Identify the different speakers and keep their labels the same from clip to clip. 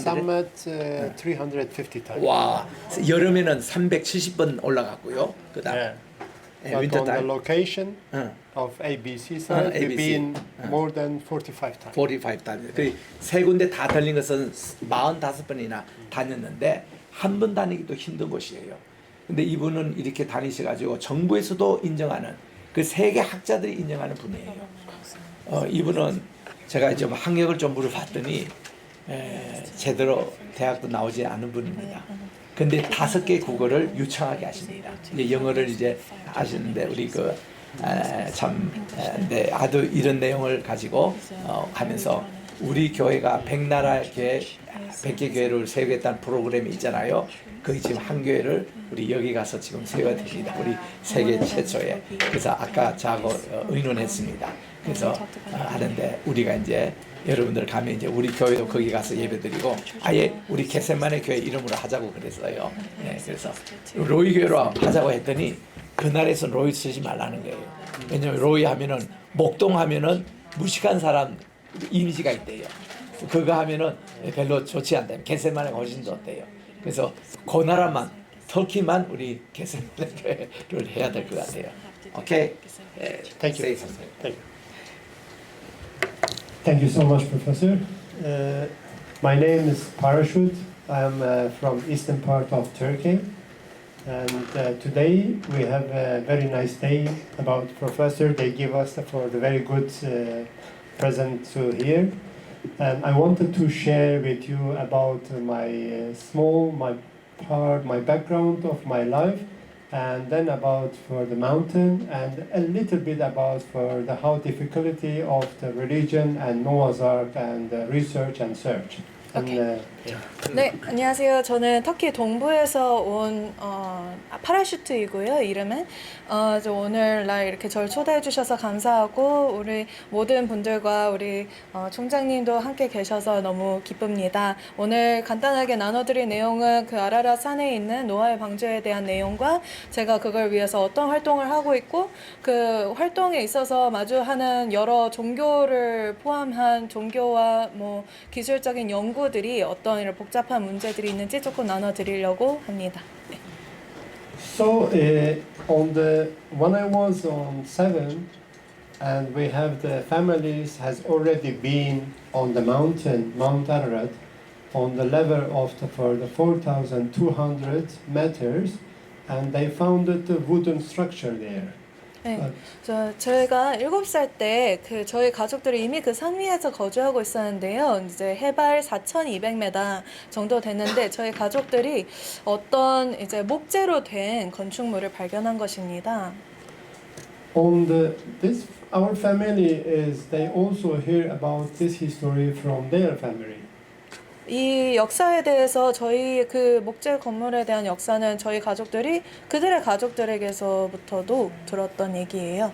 Speaker 1: Summit uh, 350 times.
Speaker 2: 와 여름에는 370번 올라갔고요. 그다음
Speaker 1: Yeah.
Speaker 2: 예,
Speaker 1: But on the
Speaker 2: 타임
Speaker 1: location
Speaker 2: 어,
Speaker 1: of ABC side,
Speaker 2: ABC.
Speaker 1: we've been more than 45 times.
Speaker 2: 45 다니. 그세 군데 다 달린 것은 45번이나 다녔는데 한 번 다니기도 힘든 곳이에요. 근데 이분은 이렇게 다니셔 가지고 정부에서도 인정하는 그 세계 학자들이 인정하는 분이에요. 어, 이분은 제가 이제 뭐 학력을 좀 물어봤더니 에, 제대로 대학도 나오지 않은 분입니다. 근데 다섯 개 국어를 유창하게 하십니다. 이제 영어를 이제 아시는데 우리 그 그참네 아주 이런 내용을 가지고 어, 하면서 우리 교회가 백나라 교회 백개 교회를 세우겠다는 프로그램이 있잖아요. 거기 지금 한 교회를 우리 여기 가서 지금 세워야 됩니다. 우리 세계 최초에 그래서 아까 저하고 어, 의논했습니다. 그래서 어, 하는데 우리가 이제 여러분들 가면 이제 우리 교회도 거기 가서 예배드리고 아예 우리 개세만의 교회 이름으로 하자고 그랬어요. 네, 그래서 로이 교회로 하자고 했더니 그날에서 로이 쓰지 말라는 거예요. 왜냐면 로이 하면은 목동 하면은 무식한 사람 이미지가 있대요. 그거 하면은 별로 좋지 않다. 개세만의 훨씬 좋대요. 그래서 그 나라만 터키만 우리 교회를 해야 될 것 같아요. 오케이. 예,
Speaker 1: Thank you.
Speaker 2: say something.
Speaker 1: Thank you.
Speaker 3: Thank you so much, Professor. Uh, my name is Parachute. I'm uh, from eastern part of Turkey. And uh, today we have a very nice day about Professor. They give us for the very good uh, present to here. And I wanted to share with you about my uh, small, my part, my background of my life, and then about for the mountain, and a little bit about for the how difficulty of the religion and Noah's Ark and research and search. Uh, yeah.
Speaker 4: 네, 안녕하세요. 저는 터키 동부에서 온 어, 파라슈트이고요. 이름은 어, 저 오늘 날 이렇게 저를 초대해 주셔서 감사하고 우리 모든 분들과 우리 어, 총장님도 함께 계셔서 너무 기쁩니다. 오늘 간단하게 나눠드릴 내용은 그 아라라 산에 있는 노아의 방주에 대한 내용과 제가 그걸 위해서 어떤 활동을 하고 있고 그 활동에 있어서 마주하는 여러 종교를 포함한 종교와 뭐 기술적인 연구 들이 어떤 이런 복잡한 문제들이 있는지 조금 나눠드리려고 합니다. 네.
Speaker 3: So uh, on the when I was on seven, and we have the families has already been on the mountain Mount Ararat, on the level of the for the four thousand two hundred meters, and they found the wooden structure there.
Speaker 4: 네.
Speaker 3: Uh,
Speaker 4: 저 저희가 일곱 살때 그 저희 가족들이 이미 그 산 위에서 거주하고 있었는데요. 이제 해발 4,200m 정도 됐는데 저희 가족들이 어떤 이제 목재로 된 건축물을 발견한 것입니다.
Speaker 3: on the this our family is they also hear about this history from their family.
Speaker 4: 이 역사에 대해서 저희 그 목재 건물에 대한 역사는 저희 가족들이 그들의 가족들에게서부터도 들었던 얘기예요.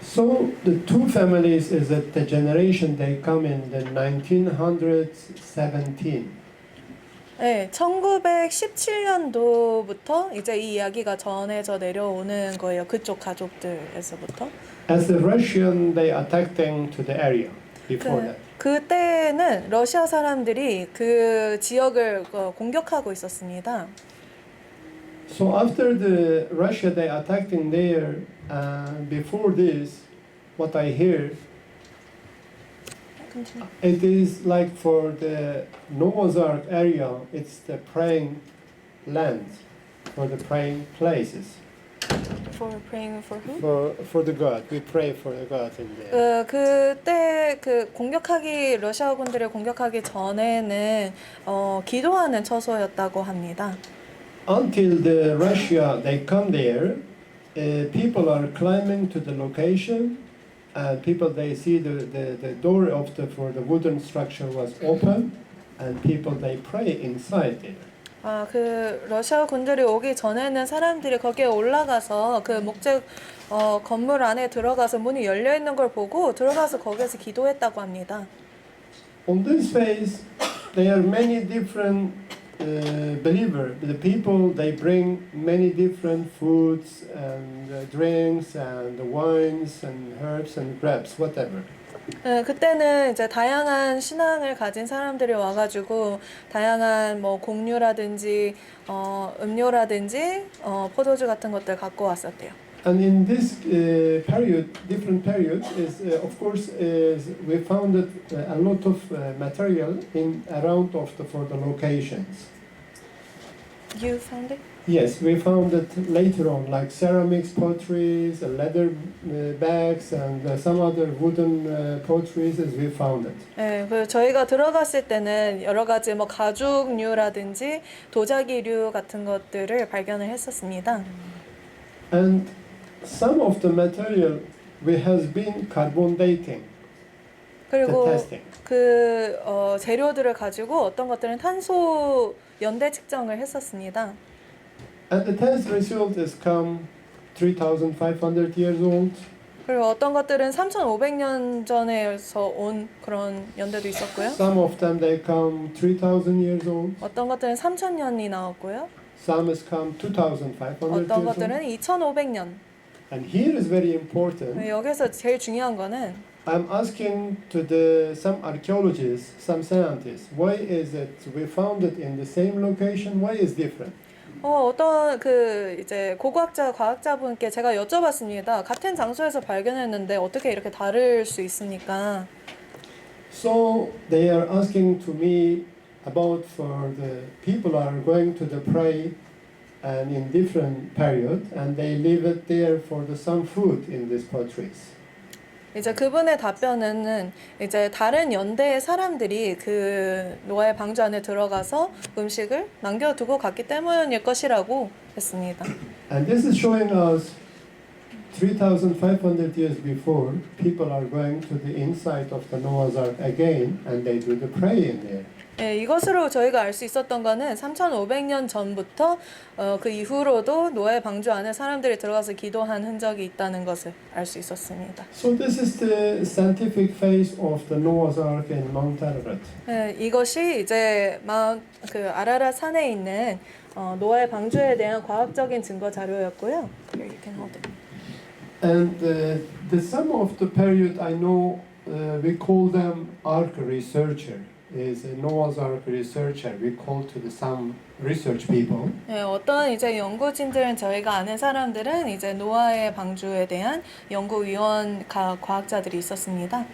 Speaker 3: So the two families is that the generation they come in the 1917.
Speaker 4: 네, 1917년도부터 이제 이 이야기가 전해져 내려오는 거예요. 그쪽 가족들에서부터.
Speaker 3: As the Russian they attacking to the area before
Speaker 4: 그,
Speaker 3: that.
Speaker 4: 그때는 러시아 사람들이 그 지역을 어, 공격하고 있었습니다.
Speaker 3: So after the Russia they attacking there, uh, before this, what I hear, it is like for the Noah's Ark area, it's the praying land, for the praying places,
Speaker 4: For praying for who?
Speaker 3: for for the God. We pray for the God in there.
Speaker 4: 그 그때 그 공격하기 러시아 군들을 공격하기 전에는 어, 기도하는 처소였다고 합니다.
Speaker 3: Until the Russia they come there, uh, people are climbing to the location, and people they see the, the, the door of the for the wooden structure was open, and people they pray inside there.
Speaker 4: 아, 그 러시아 군들이 오기 전에는 사람들이 거기에 올라가서 그 목재 어, 건물 안에 들어가서 문이 열려 있는 걸 보고 들어가서 거기에서 기도했다고 합니다.
Speaker 3: On this phase, there are many different uh, believer, the people they bring many different foods and uh, drinks and wines and herbs and grapes, whatever.
Speaker 4: 네, 그때는 이제 다양한 신앙을 가진 사람들이 와가지고 다양한 뭐 곡류라든지 어, 음료라든지 어, 포도주 같은 것들 갖고 왔었대요.
Speaker 3: And in this uh, period, different period, is uh, of course is we found that, uh, a lot of uh, material in around of the for the locations.
Speaker 4: You found it?
Speaker 3: Yes, we found it later on, like ceramics potteries, uh, leather uh, bags, and uh, some other wooden uh, potteries. As we found it.
Speaker 4: 네, 그 저희가 들어갔을 때는 여러 가지 뭐 가죽류라든지 도자기류 같은 것들을 발견을 했었습니다.
Speaker 3: And some of the material we has been carbon dating, the
Speaker 4: 그리고
Speaker 3: testing.
Speaker 4: 그 어, 재료들을 가지고 어떤 것들은 탄소 연대 측정을 했었습니다.
Speaker 3: And the test result is come 3,500 years old.
Speaker 4: 그리고 어떤 것들은 3,500년 전에서 온 그런 연대도 있었고요.
Speaker 3: Some of them they come 3,000 years old.
Speaker 4: 어떤 것들은 3,000년이 나왔고요.
Speaker 3: Some has come 2,500
Speaker 4: 어떤
Speaker 3: years old.
Speaker 4: 것들은 2,500년.
Speaker 3: And here is very important.
Speaker 4: 여기서 제일 중요한 거는
Speaker 3: I'm asking to the some archaeologists, some scientists, why is it we found it in the same location? Why is different?
Speaker 4: 어, 어떤 그 이제 고고학자 과학자분께 제가 여쭤봤습니다. 같은 장소에서 발견했는데 어떻게 이렇게 다를 수 있습니까?
Speaker 3: So they are asking to me about for the people are going to the pray and in different period and they leave it there for the some food in these potteries.
Speaker 4: 이제 그분의 답변은 이제 다른 연대의 사람들이 그 노아의 방주 안에 들어가서 음식을 남겨두고 갔기 때문일 것이라고 했습니다.
Speaker 3: And this is showing us 3,500 years before, people are going to the inside of the Noah's Ark again and they do the praying there.
Speaker 4: 예, 이것으로 저희가 알 수 있었던 거는 3,500년 전부터 어, 그 이후로도 노아의 방주 안에 사람들이 들어가서 기도한 흔적이 있다는 것을 알 수 있었습니다.
Speaker 3: So this is the scientific phase of the Noah's Ark in Mount Ararat.
Speaker 4: 예, 이것이 이제 마운 그 아라라 산에 있는 어, 노아의 방주에 대한 과학적인 증거 자료였고요. Here you can hold it.
Speaker 3: And uh, the some of the period I know uh, we call them Ark researcher. Is a Noah's Ark researcher. We call to the some research people.
Speaker 4: 예, 어떤 이제 연구진들은 저희가 아는 사람들은 이제 노아의 방주에 대한 연구위원 가, 과학자들이 있었습니다.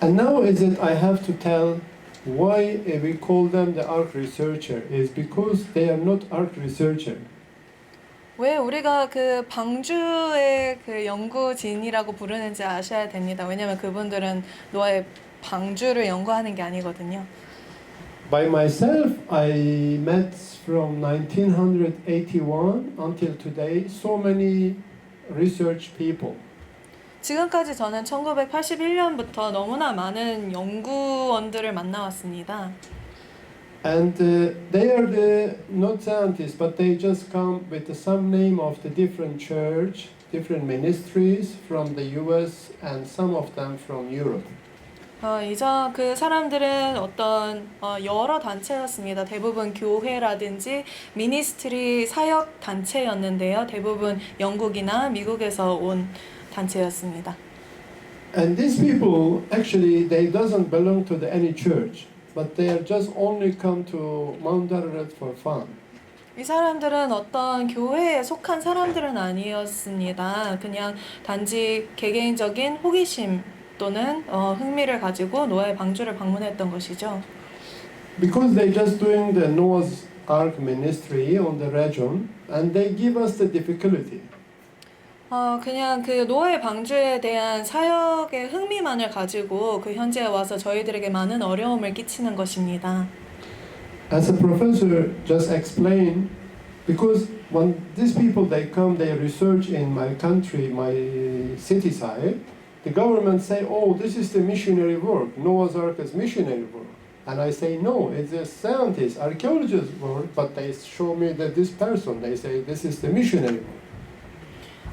Speaker 3: And now is it I have to tell why uh, we call them the Ark researcher is because they are not Ark researcher.
Speaker 4: 왜 우리가 그 방주의 그 연구진이라고 부르는지 아셔야 됩니다. 왜냐면 그분들은 노아의 방주를 연구하는 게 아니거든요.
Speaker 3: By myself, I met from 1981 until today so many research people.
Speaker 4: 지금까지 저는 1981년부터 너무나 많은 연구원들을 만나왔습니다.
Speaker 3: And uh, they are the not scientists, but they just come with some name of the different church, different ministries from the U.S. and some of them from Europe.
Speaker 4: 어, 이전 그 사람들은 어떤 어, 여러 단체였습니다. 대부분 교회라든지 미니스트리 사역 단체였는데요. 대부분 영국이나 미국에서 온 단체였습니다.
Speaker 3: And these people actually they doesn't belong to the, any church, but they are just only come to Mount Ararat for fun.
Speaker 4: 이 사람들은 어떤 교회에 속한 사람들은 아니었습니다. 그냥 단지 개개인적인 호기심 또는 어, 흥미를 가지고 노아의 방주를 방문했던 것이죠.
Speaker 3: Because they just doing the Noah's Ark ministry on the region, and they give us the difficulty.
Speaker 4: 어, 그냥 그 노아의 방주에 대한 사역의 흥미만을 가지고 그 현지에 와서 저희들에게 많은 어려움을 끼치는 것입니다.
Speaker 3: As a professor just explained, because when these people they come, they research in my country, my city side, the government say, oh, this is the missionary work. Noah's Ark is missionary work. And I say, no, it's a scientist, archaeologist work, but they show me that this person, they say, this is the missionary work.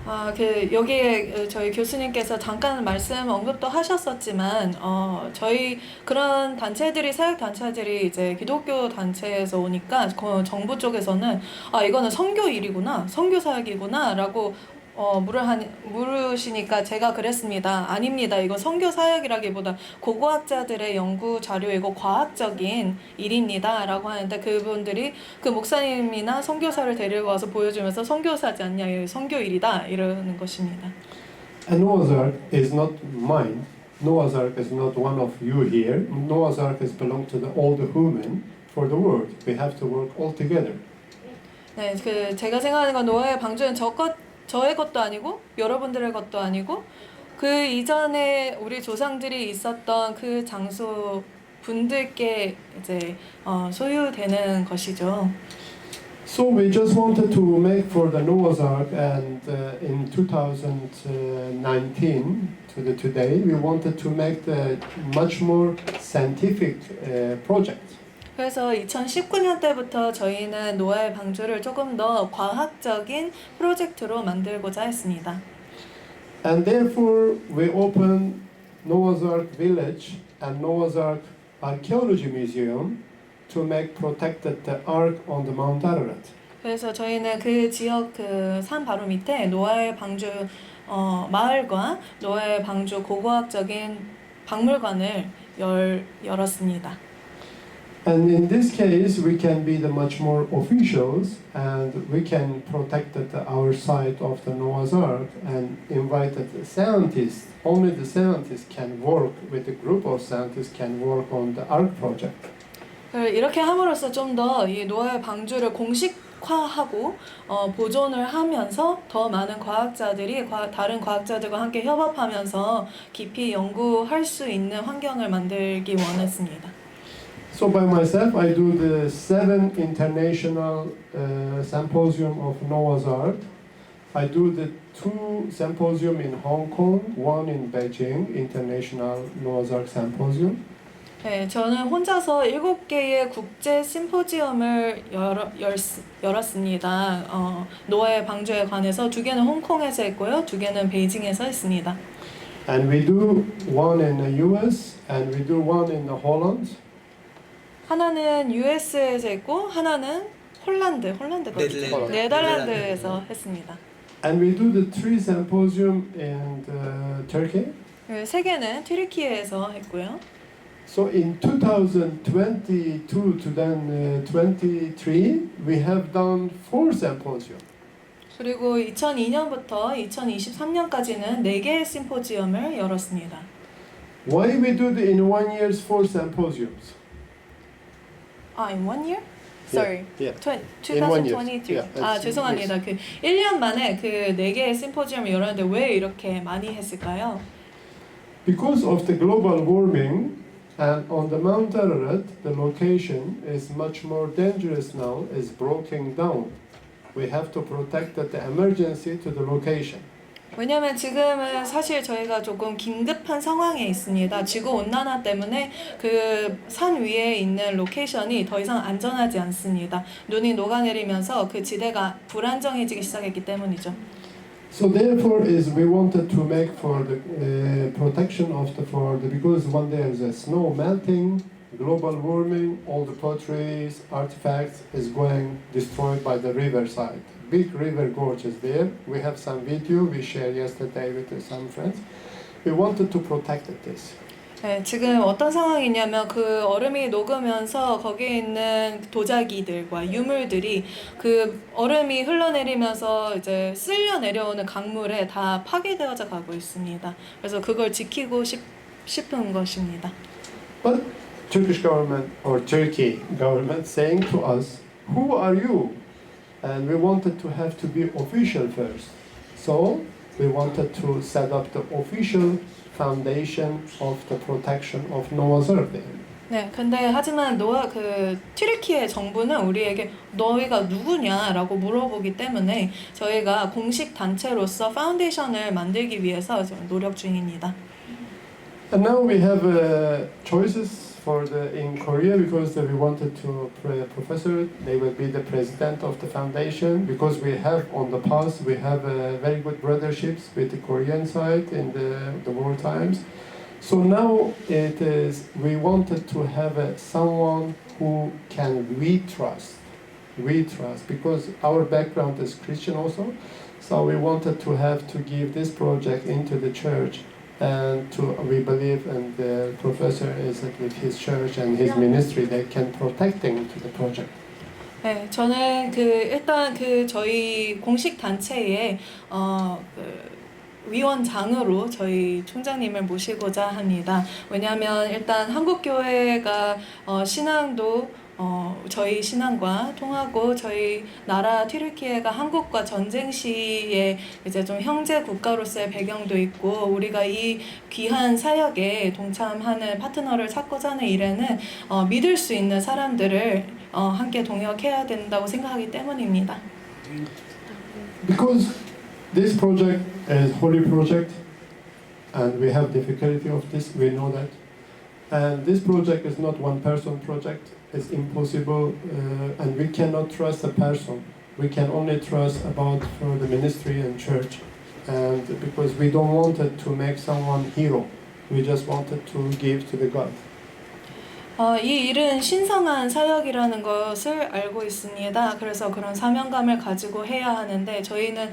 Speaker 4: 아, 그 여기에 어, 저희 교수님께서 잠깐 말씀 언급도 하셨었지만 어, 저희 그런 단체들이 사역 단체들이 이제 기독교 단체에서 오니까 그 정부 쪽에서는 아 이거는 선교 일이구나 선교 사역이구나라고 어, 물으하니, 물으시니까 제가 그랬습니다. 아닙니다. 이거 선교 사역이라기보다 고고학자들의 연구 자료이고 과학적인 일입니다라고 하는데 그분들이 그 목사님이나 선교사를 데리고 와서 보여주면서 선교사지 않냐, 이거 선교 일이다 이러는 것입니다.
Speaker 3: And Noah's Ark is not mine. Noah's Ark is not one of you here. Noah's Ark has belonged to the old human for the world. We have to work all together.
Speaker 4: 네, 그 제가 생각하는 건 노아의 방주는 저 것, 저의 것도 아니고 여러분들의 것도 아니고 그 이전에 우리 조상들이 있었던 그 장소 분들께 이제 어, 소유되는 것이죠.
Speaker 3: So we just wanted to make for the Noah's Ark, and uh, in 2019 to the today, we wanted to make the much more scientific uh, project.
Speaker 4: 그래서 2019년 때부터 저희는 노아의 방주를 조금 더 과학적인 프로젝트로 만들고자 했습니다.
Speaker 3: And therefore, we opened Noah's Ark Village and Noah's Ark Archaeology Museum to make protected the Ark on the Mount Ararat.
Speaker 4: 그래서 저희는 그 지역 그 산 바로 밑에 노아의 방주 어, 마을과 노아의 방주 고고학적인 박물관을 열, 열었습니다.
Speaker 3: And in this case, we can be the much more officials, and we can protect our side of the Noah's Ark and invited the scientists. Only the scientists can work with a group of scientists can work on the Ark project.
Speaker 4: 그 이렇게 함으로써 좀 더 이 노아의 방주를 공식화하고 어, 보존을 하면서 더 많은 과학자들이 과, 다른 과학자들과 함께 협업하면서 깊이 연구할 수 있는 환경을 만들기 원했습니다.
Speaker 3: So by myself, I do the seven international uh, symposium of Noah's Ark. I do the two symposium in Hong Kong, one in Beijing, International Noah's Ark Symposium.
Speaker 4: 네, 저는 혼자서 일곱 개의 국제 심포지엄을 열어, 열, 열었습니다. 어, 노아의 방주에 관해서 두 개는 홍콩에서 했고요, 두 개는 베이징에서 했습니다.
Speaker 3: And we do one in the US and we do one in the Holland.
Speaker 4: 하나는 US에서 했고 하나는 홀란드, 홀란드
Speaker 2: 네덜란드.
Speaker 4: 네덜란드에서 했습니다.
Speaker 3: And we do the three symposium in uh, Turkey.
Speaker 4: 그세 개는 튀르키예에서 했고요.
Speaker 3: So in 2022 to then uh, 23, we have done four symposium.
Speaker 4: 그리고 2002년부터 2023년까지는 네 개의 심포지엄을 열었습니다.
Speaker 3: Why we do the in one year's four symposiums?
Speaker 4: 아, in one year? Sorry.
Speaker 1: Yeah.
Speaker 4: Twen-
Speaker 1: In one year.
Speaker 4: 2023.
Speaker 1: Yeah,
Speaker 4: 아,
Speaker 1: that's-
Speaker 4: 죄송합니다. 그 1년 만에 그 네 개의 심포지엄을 열었는데 왜 이렇게 많이 했을까요?
Speaker 3: Because of the global warming and on the Mount Ararat, the location is much more dangerous now, is broken down. We have to protect the emergency to the location.
Speaker 4: 왜냐면 지금은 사실 저희가 조금 긴급한 상황에 있습니다. 지구 온난화 때문에 그 산 위에 있는 로케이션이 더 이상 안전하지 않습니다. 눈이 녹아내리면서 그 지대가 불안정해지기 시작했기 때문이죠.
Speaker 3: So therefore, is we wanted to make for the uh, protection of the for the because when there is a snow melting, global warming, all the potteries, artifacts is going destroyed by the riverside. Big river gorge is there. We have some video we shared yesterday with some friends. We wanted to protect this.
Speaker 4: 네, 지금 어떤 상황이냐면 그 얼음이 녹으면서 거기에 있는 도자기들과 유물들이 그 얼음이 흘러내리면서 이제 쓸려 내려오는 강물에 다 파괴되어져 가고 있습니다. 그래서 그걸 지키고 싶, 싶은 것입니다.
Speaker 3: But Turkish government or Turkey government saying to us, "Who are you?" And we wanted to have to be official first. So we wanted to set up the official foundation of the protection of Noah's Ark. there.
Speaker 4: 네, 근데 하지만 노아 그 튀르키예 정부는 우리에게 너희가 누구냐라고 물어보기 때문에 저희가 공식 단체로서 파운데이션을 만들기 위해서 지금 노력 중입니다.
Speaker 3: And now we have uh, choices for the in Korea because we wanted to professor they will be the president of the foundation because we have on the past we have uh, very good brotherships with the Korean side in the the war times. So now it is we wanted to have uh, someone who can we trust, we trust because our background is Christian also. So we wanted to have to give this project into the church and to we believe and the professor is that with his church and his ministry they can protecting to the project.
Speaker 4: 네, 저는 그 일단 그 저희 공식 단체의 어, 그 위원장으로 저희 총장님을 모시고자 합니다. 왜냐하면 일단 한국 교회가 어, 신앙도 어, 저희 신앙과 통하고 저희 나라 튀르키예가 한국과 전쟁 시에 이제 좀 형제 국가로서의 배경도 있고 우리가 이 귀한 사역에 동참하는 파트너를 찾고자 하는 일에는 어, 믿을 수 있는 사람들을 어, 함께 동역해야 된다고 생각하기 때문입니다.
Speaker 3: Because this project is holy project and we have difficulty of this, we know that. And this project is not one person project, it's impossible uh, and we cannot trust a person. We can only trust about for the ministry and church. And because we don't wanted to make someone hero, we just wanted to give to the God.
Speaker 4: 어, 이 일은 신성한 사역이라는 것을 알고 있습니다. 그래서 그런 사명감을 가지고 해야 하는데 저희는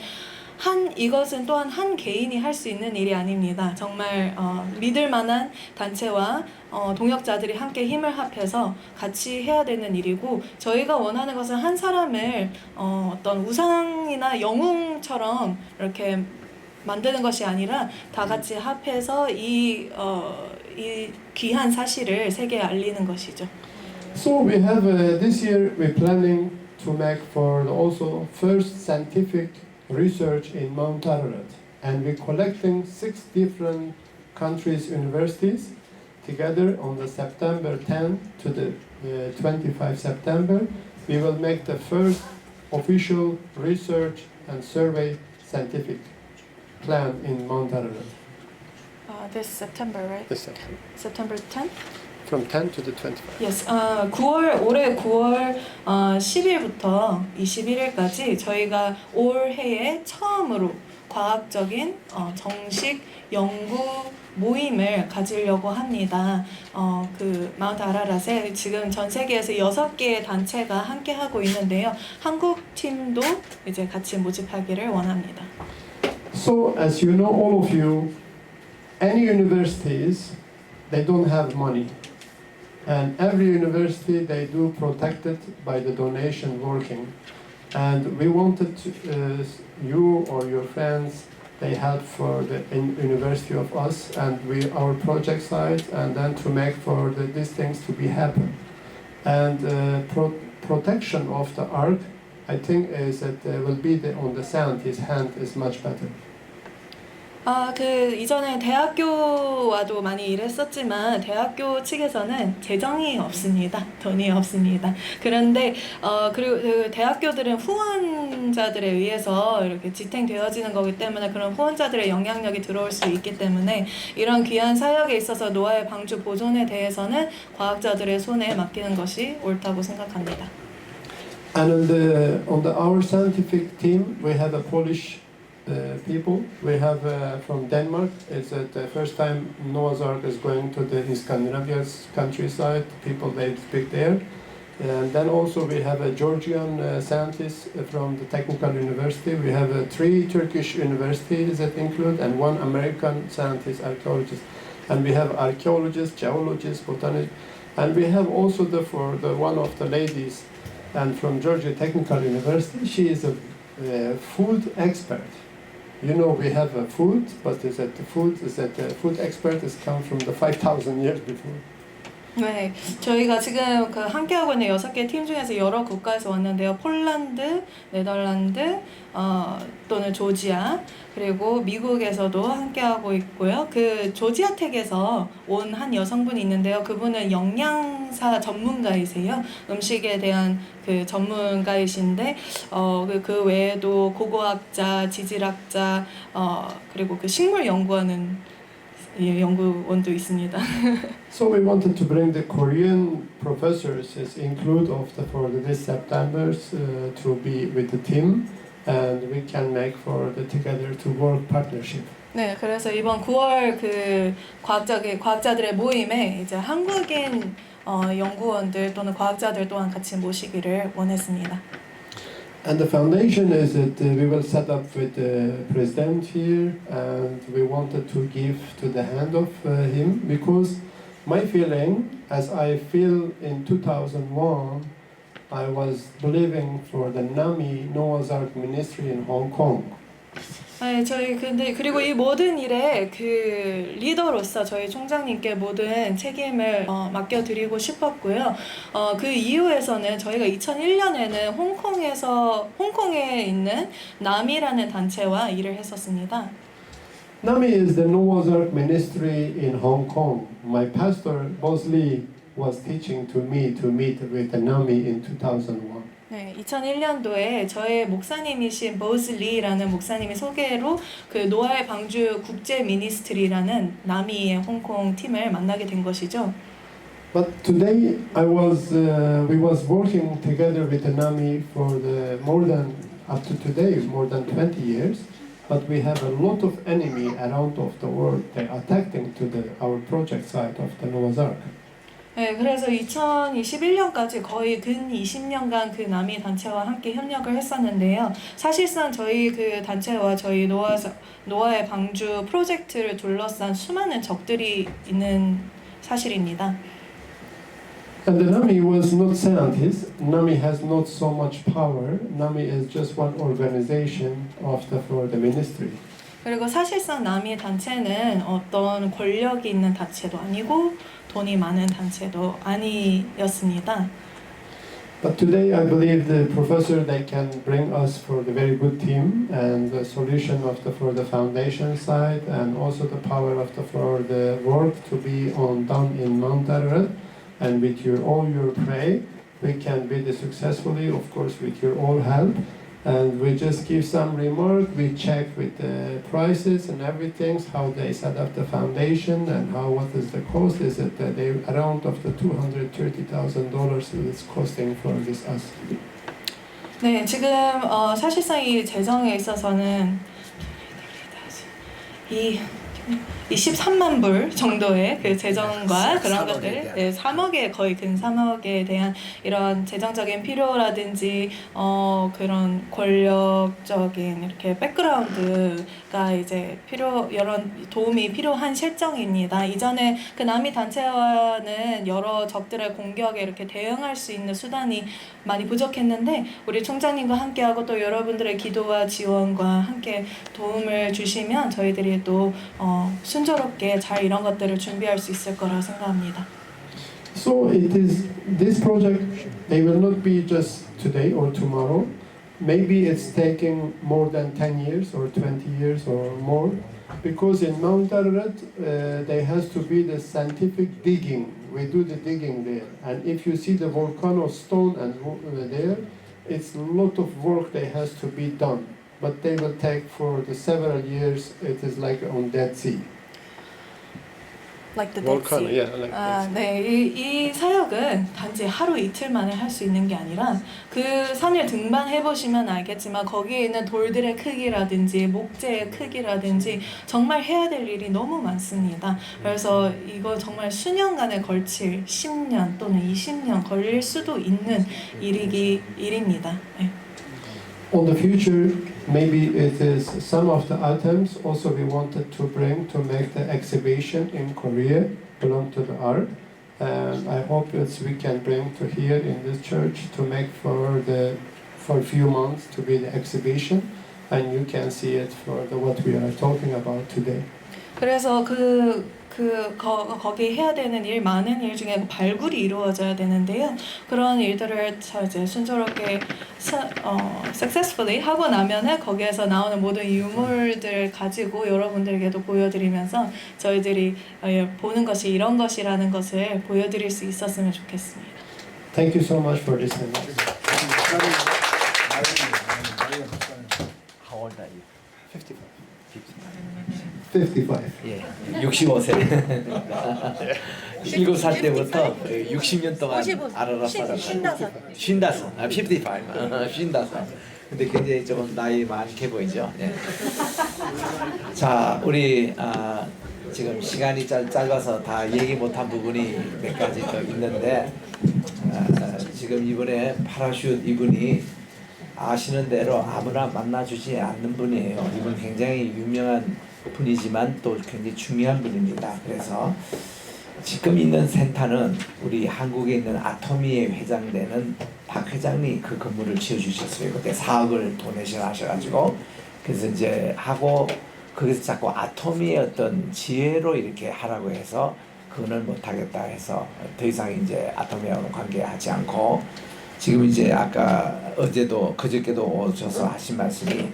Speaker 4: 한 이것은 또한 한 개인이 할 수 있는 일이 아닙니다. 정말 어, 믿을 만한 단체와 어, 동역자들이 함께 힘을 합해서 같이 해야 되는 일이고 저희가 원하는 것은 한 사람을 어, 어떤 우상이나 영웅처럼 이렇게 만드는 것이 아니라 다 같이 합해서 이, 어, 이 귀한 사실을 세계에 알리는 것이죠.
Speaker 3: So we have uh, this year we're planning to make for also first scientific research in Mount Ararat, and we're collecting six different countries' universities together on the September 10 to the uh, 25 September. We will make the first official research and survey scientific plan in Mount Ararat.
Speaker 4: Uh, this September, right?
Speaker 1: This September.
Speaker 4: September 10th?
Speaker 1: From 10 to the 25.
Speaker 4: Yes. 아, 9월 올해 9월 어, 10일부터 21일까지 저희가 올해에 처음으로 과학적인 어, 정식 연구 모임을 가지려고 합니다. 어, 그 마운트 아라랏에 지금 전 세계에서 여섯 개의 단체가 함께 하고 있는데요. 한국 팀도 이제 같이 모집하기를 원합니다.
Speaker 3: So, as you know, all of you, any universities, they don't have money. And every university, they do protected by the donation working. And we wanted to, uh, you or your friends, they help for the university of us and we our project side and then to make for the, these things to be happen. And uh, pro- protection of the ark, I think, is that uh, will be the, on the sand. His hand is much better.
Speaker 4: 아, 그 이전에 대학교와도 많이 일했었지만 대학교 측에서는 재정이 없습니다. 돈이 없습니다. 그런데 어 그리고 그 대학교들은 후원자들에 의해서 이렇게 지탱되어지는 거기 때문에 그런 후원자들의 영향력이 들어올 수 있기 때문에 이런 귀한 사역에 있어서 노아의 방주 보존에 대해서는 과학자들의 손에 맡기는 것이 옳다고 생각합니다.
Speaker 3: And on the on the our scientific team, we have a Polish uh, people. We have uh, from Denmark. It's uh, the first time Noah's Ark is going to the in Scandinavia's countryside. People they speak there. And then also we have a Georgian uh, scientist from the Technical University. We have uh, three Turkish universities that include, and one American scientist, archaeologist. And we have archaeologists, geologists, botanists, and we have also the for the one of the ladies and from Georgia Technical University. She is a uh, food expert. You know, we have a food, but is that the food is that the food expert has come from the 5,000 years before.
Speaker 4: 네, 저희가 지금 그 함께하고 있는 여섯 개 팀 중에서 여러 국가에서 왔는데요. 폴란드, 네덜란드, 어, 또는 조지아, 그리고 미국에서도 함께하고 있고요. 그 조지아 텍에서 온 한 여성분이 있는데요. 그분은 영양사 전문가이세요. 음식에 대한 그 전문가이신데, 어, 그, 그 외에도 고고학자, 지질학자, 어, 그리고 그 식물 연구하는 예, 연구원도 있습니다.
Speaker 3: So we wanted to bring the Korean professors as include of the for this September uh, to be with the team, and we can make for the together to work partnership.
Speaker 4: 네, 그래서 이번 9월 그 과학자의 과학자들의 모임에 이제 한국인 어, 연구원들 또는 과학자들 또한 같이 모시기를 원했습니다.
Speaker 3: And the foundation is that uh, we will set up with the president here, and we wanted to give to the hand of uh, him because my feeling, as I feel in 2001, I was believing for the NAMI Noah's Ark Ministry in Hong Kong.
Speaker 4: 네, 저희 근데 그리고 이 모든 일에 그 리더로서 저희 총장님께 모든 책임을 어, 맡겨드리고 싶었고요. 어, 그 이후에서는 저희가 2001년에는 홍콩에서 홍콩에 있는 남이라는 단체와 일을 했었습니다.
Speaker 3: NAMI is the Noah's Ark Ministry in Hong Kong. My pastor, Boss Lee, was teaching to me to meet with the NAMI in 2001.
Speaker 4: 네, 2001년도에 저의 목사님이신 보즈리라는 목사님의 소개로 그 노아의 방주 국제 미니스트리라는 남이의 홍콩 팀을 만나게 된 것이죠.
Speaker 3: But today I was uh, we was working together with NAMI for the more than up to today more than 20 years. But we have a lot of enemy around of the world. They attacking to the our project site of the Noah's Ark.
Speaker 4: 네, 그래서 2021년까지 거의 근 20년간 그 남이 단체와 함께 협력을 했었는데요. 사실상 저희 그 단체와 저희 노아 노아의 방주 프로젝트를 둘러싼 수많은 적들이 있는 사실입니다.
Speaker 3: And the NAMI was not scientists. NAMI has not so much power. NAMI is just one organization of the for the ministry.
Speaker 4: 그리고 사실상 남이 단체는 어떤 권력이 있는 단체도 아니고 돈이 많은 단체도 아니었습니다.
Speaker 3: But today I believe the professor they can bring us for the very good team and the solution of the for the foundation side and also the power of the for the work to be on done in Mount Ararat and with your all your pray we can be the successfully of course with your all help and we just give some remark we check with the prices and everything how they set up the foundation and how what is the cost is it that they around of the two hundred thirty thousand dollars is costing for this us
Speaker 4: 네, 지금 어, 사실상 이 재정에 있어서는 이 23만 불 정도의 그 재정과 그런
Speaker 2: 3억에
Speaker 4: 것들,
Speaker 2: 대한.
Speaker 4: 네, 3억에 거의 근 3억에 대한 이런 재정적인 필요라든지 어 그런 권력적인 이렇게 백그라운드가 이제 필요 여러 도움이 필요한 실정입니다. 이전에 그 남이 단체와는 여러 적들의 공격에 이렇게 대응할 수 있는 수단이 많이 부족했는데 우리 총장님과 함께하고 또 여러분들의 기도와 지원과 함께 도움을 주시면 저희들이 또 어, 순조롭게 잘 이런 것들을 준비할 수 있을 거라 생각합니다.
Speaker 3: So it is this project. They will not be just today or tomorrow. Maybe it's taking more than 10 years or 20 years or more, because in Mount Ararat uh, there has to be the scientific digging. We do the digging there, and if you see the volcano stone and wo- uh, there, it's a lot of work that has to be done. But they will take for the several years. It is like on Dead Sea.
Speaker 4: Like the Dead
Speaker 1: Volcano,
Speaker 4: Sea.
Speaker 1: yeah, like
Speaker 4: 아. 네. 이, 이 사역은 단지 하루 이틀 만에 할 수 있는 게 아니라 그 산을 등반해 보시면 알겠지만 거기에 있는 돌들의 크기라든지 목재의 크기라든지 정말 해야 될 일이 너무 많습니다. 그래서 이거 정말 수년간에 걸칠 10년 또는 20년 걸릴 수도 있는 일이기 일입니다. 네.
Speaker 3: On the future, maybe it is some of the items also we wanted to bring to make the exhibition in Korea belong to the art. And I hope it's we can bring to here in this church to make for the for a few months to be the exhibition, and you can see it for the what we are talking about today.
Speaker 4: 그래서 그, 그, 거, 거기 해야 되는 일, 많은 일 중에 발굴이 이루어져야 되는데요. 그런 일들을 자, 이제 순조롭게, 사, 어, successfully 하고 나면은 거기에서 나오는 모든 유물들을 가지고 여러분들에게도 보여드리면서 저희들이 어, 예, 보는 것이 이런 것이라는 것을 보여드릴 수 있었으면 좋겠습니다.
Speaker 3: Thank you so much for listening.
Speaker 2: How old are you?
Speaker 1: 55.
Speaker 3: 55.
Speaker 2: 예, 65세. 7살 때부터 60년 동안
Speaker 4: 55,
Speaker 2: 아라라
Speaker 4: 쉰-
Speaker 2: 살았어요.
Speaker 4: 쉰다섯.
Speaker 2: 쉰다섯. 아, 55. 어, 쉰다섯. 근데 굉장히 좀 나이 많게 보이죠. 예. 자, 우리 아, 지금 시간이 짧, 짧아서 다 얘기 못한 부분이 몇 가지 더 있는데 아, 지금 이번에 파라슈트 이분이 아시는 대로 아무나 만나주지 않는 분이에요. 이분 굉장히 유명한 분이지만 또 굉장히 중요한 분입니다. 그래서 지금 있는 센터는 우리 한국에 있는 아토미에 회장되는 박 회장이 그 건물을 지어주셨어요. 그때 4억을 도네이션 하셔가지고 그래서 이제 하고 거기서 자꾸 아토미의 어떤 지혜로 이렇게 하라고 해서 그거는 못하겠다 해서 더 이상 이제 아토미하고는 관계하지 않고 지금 이제 아까 어제도 그저께도 오셔서 하신 말씀이 에,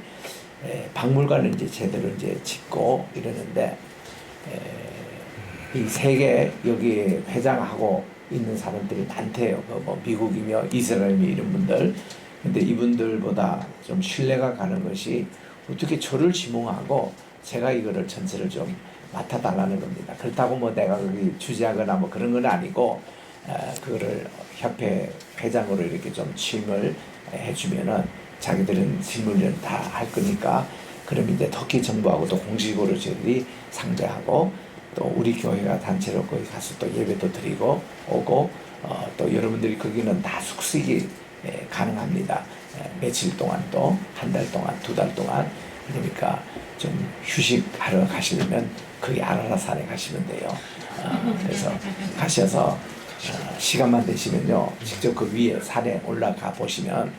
Speaker 2: 박물관을 이제 제대로 이제 짓고 이러는데 이 세계 여기 회장하고 있는 사람들이 많대요. 그뭐 미국이며 이스라엘이며 이런 분들. 근데 이분들보다 좀 신뢰가 가는 것이 어떻게 저를 지목하고 제가 이거를 전체를 좀 맡아달라는 겁니다. 그렇다고 뭐 내가 거기 주재하거나 뭐 그런 건 아니고 어, 그거를 협회 회장으로 이렇게 좀 취임을 해주면은 자기들은 질문을 다 할 거니까 그럼 이제 터키 정부하고도 공식으로 저희들이 상대하고 또 우리 교회가 단체로 거기 가서 또 예배도 드리고 오고 어, 또 여러분들이 거기는 다 숙식이 예, 가능합니다. 예, 며칠 동안 또 한 달 동안 두 달 동안 그러니까 좀 휴식하러 가시려면 거기 아라라산에 가시면 돼요. 어, 그래서 가셔서 어, 시간만 되시면요 직접 그 위에 산에 올라가 보시면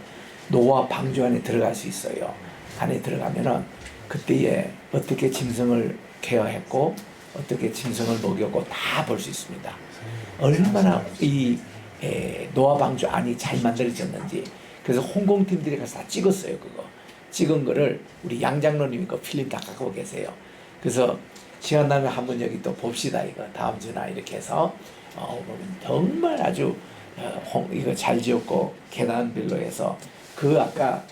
Speaker 2: 노아 방주 안에 들어갈 수 있어요. 안에 들어가면은 그때에 어떻게 짐승을 케어했고 어떻게 짐승을 먹였고 다 볼 수 있습니다. 얼마나 이 에, 노아 방주 안이 잘 만들어졌는지 그래서 홍콩 팀들이 가서 다 찍었어요 그거 찍은 거를 우리 양장로님이 그 필름 다 갖고 계세요. 그래서 시간 나면 한번 여기 또 봅시다 이거 다음 주나 이렇게 해서 어, 보면 정말 아주 어, 홍, 이거 잘 지었고 계단별로 해서 그 아까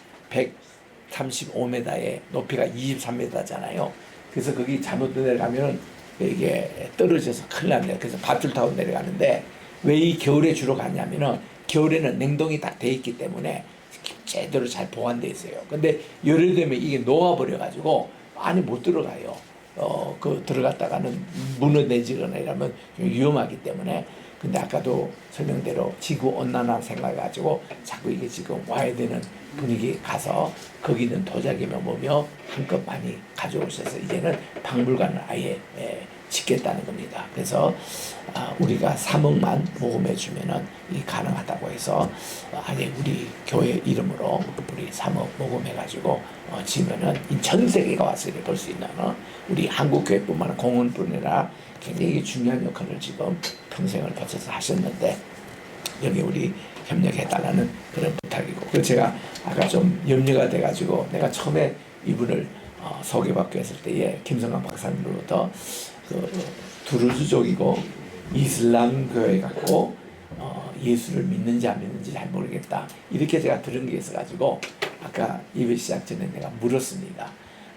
Speaker 2: 135m에 높이가 23m잖아요. 그래서 거기 잘못 내려가면 이게 떨어져서 큰일 납니다. 그래서 밧줄 타고 내려가는데 왜 이 겨울에 주로 가냐면은 겨울에는 냉동이 딱 돼 있기 때문에 제대로 잘 보관돼 있어요. 근데 열흘 되면 이게 녹아버려 가지고 안에 못 들어가요. 어, 그 들어갔다가는 무너내지거나 이러면 좀 위험하기 때문에 근데 아까도 설명대로 지구 온난화 생각해가지고 자꾸 이게 지금 와야 되는 분위기 가서 거기 있는 도자기며 뭐며 한껏 많이 가져오셔서 이제는 박물관을 아예 예, 짓겠다는 겁니다. 그래서 아, 우리가 3억만 모금해 주면은 이 가능하다고 해서 어, 아예 우리 교회 이름으로 우리 3억 모금해 가지고 어, 지면은 이전 세계가 와서 볼수 있는 어, 우리 한국 교회뿐만 아니라 공원뿐 아니라 굉장히 중요한 역할을 지금 평생을 거쳐서 하셨는데 여기 우리 협력해달라는 그런 부탁이고 그래서 제가 아까 좀 염려가 돼가지고 내가 처음에 이분을 어, 소개받고 했을 때에 김성환 박사님으로부터 그 두루즈족이고 이슬람 교회 같고 어, 예수를 믿는지 안 믿는지 잘 모르겠다. 이렇게 제가 들은 게 있어가지고 아까 예배 시작 전에 내가 물었습니다.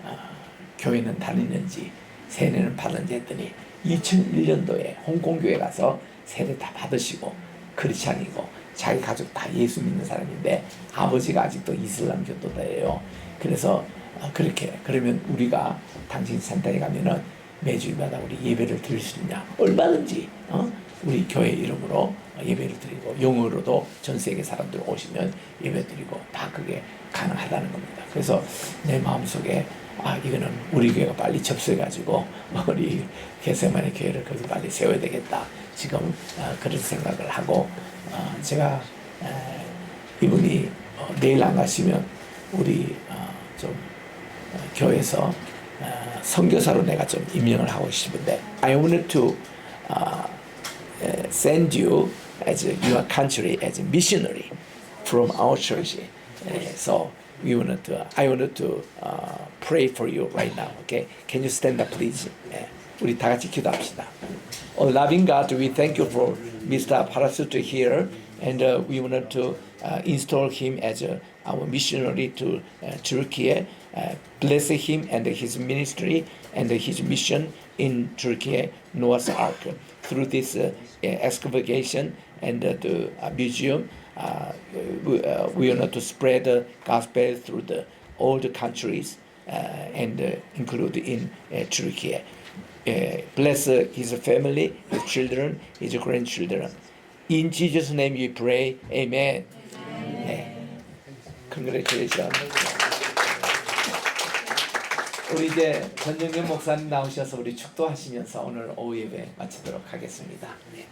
Speaker 2: 아, 교회는 다니는지 세례는 받은지 했더니 2001년도에 홍콩 교회 가서 세례 다 받으시고 크리스찬이고 자기 가족 다 예수 믿는 사람인데 아버지가 아직도 이슬람 교도다예요. 그래서 어, 그렇게. 그러면 우리가 당신 센터에 가면은 매주마다 우리 예배를 드릴 수 있냐? 얼마든지 어? 우리 교회 이름으로 예배를 드리고 영어로도 전 세계 사람들 오시면 예배 드리고 다 그게 가능하다는 겁니다. 그래서 내 마음속에 아 이거는 우리 교회가 빨리 접수해가지고 우리 개세만의 교회를 거기 빨리 세워야 되겠다. 지금 어, 그런 생각을 하고 어, 제가 에, 이분이 어, 내일 안 가시면 우리 어, 좀 어, 교회에서 어, 선교사로 내가 좀 임명을 하고 싶은데 I wanted to uh, uh, send you as your country as a missionary from our church. Uh, so we wanted to, I wanted to uh, pray for you right now. Okay, can you stand up, please? 예, 우리 다 같이 기도합시다. Oh, loving God, we thank you for Mr. Parasutu here and uh, we wanted to uh, install him as uh, our missionary to uh, Turkey, uh, him and his ministry and his mission in Turkey, Noah's Ark. Through this uh, excavation and uh, the uh, museum, uh, we, uh, we want to spread the gospel through the all the countries uh, and uh, include in uh, Turkey. Uh, bless uh, his family, his children, his grandchildren. In Jesus' name we pray. Amen. Congratulations. 우리 이제 전영경 목사님 나오셔서 우리 축도하시면서 오늘 오후 예배 마치도록 하겠습니다. 네.